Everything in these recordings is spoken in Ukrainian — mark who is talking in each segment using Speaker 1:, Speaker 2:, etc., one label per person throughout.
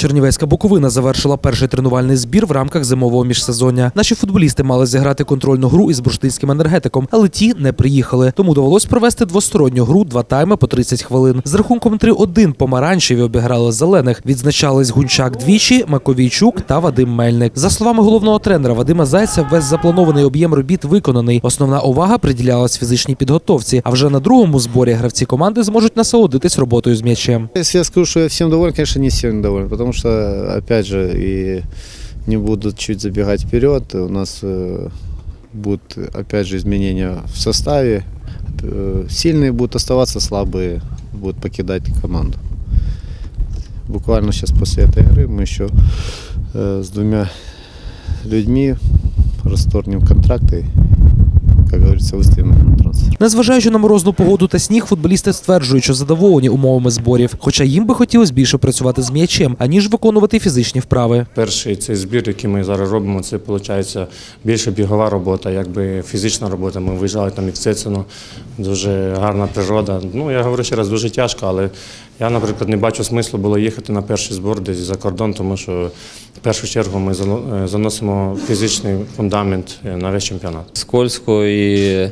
Speaker 1: Чернівецька Буковина завершила перший тренувальний збір в рамках зимового міжсезоння. Наші футболісти мали зіграти контрольну гру із бурштинським енергетиком, але ті не приїхали. Тому довелось провести двосторонню гру два тайми по 30 хвилин. З рахунком 3-1 помаранчеві обіграли зелених. Відзначались Гунчак двічі, Маковійчук та Вадим Мельник. За словами головного тренера Вадима Зайця, весь запланований об'єм робіт виконаний. Основна увага приділялась фізичній підготовці. А вже на другому зборі гравці команди зможуть насолодитись роботою з м'ячем.
Speaker 2: Если я скажу, что я всем доволен, конечно, не всем доволен, потому что, опять же, и не буду чуть забегать вперед, у нас э, будут, опять же, изменения в составе, Э, сильные будут оставаться, слабые будут покидать команду. Буквально сейчас после этой игры мы еще э, с двумя людьми расторгнем контракты, как говорится, выставим.
Speaker 1: Незважаючи на морозну погоду та сніг, футболісти стверджують, що задоволені умовами зборів. Хоча їм би хотілося більше працювати з м'ячем, аніж виконувати фізичні вправи.
Speaker 3: Перший цей збір, який ми зараз робимо, це виходить більше бігова робота, якби фізична робота. Ми виїжджали там і в Цицину, дуже гарна природа. Ну я говорю ще раз, дуже тяжко, але я, наприклад, не бачу смислу було їхати на перший збор десь за кордон, тому що в першу чергу ми е, заносимо фізичний фундамент е, на весь чемпіонат.
Speaker 4: скользко і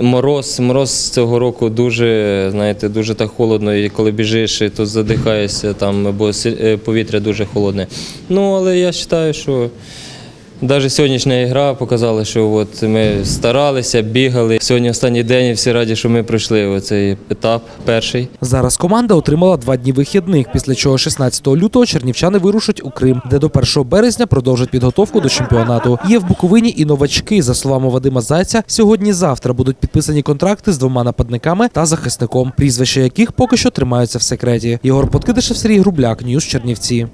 Speaker 4: мороз. Мороз цього року дуже, знаєте, дуже так холодно, і коли біжиш, то задихаєшся там, бо е, повітря дуже холодне. Ну, але я вважаю, що навіть сьогоднішня гра показала, що от ми старалися, бігали. Сьогодні останній день і всі раді, що ми пройшли оцей етап перший.
Speaker 1: Зараз команда отримала два дні вихідних, після чого 16 лютого чернівчани вирушать у Крим, де до 1 березня продовжать підготовку до чемпіонату. Є в Буковині і новачки. За словами Вадима Зайця, сьогодні-завтра будуть підписані контракти з двома нападниками та захисником, прізвища яких поки що тримаються в секреті. Єгор Подкидишев, Сергій Грубляк, Ньюс Чернівці.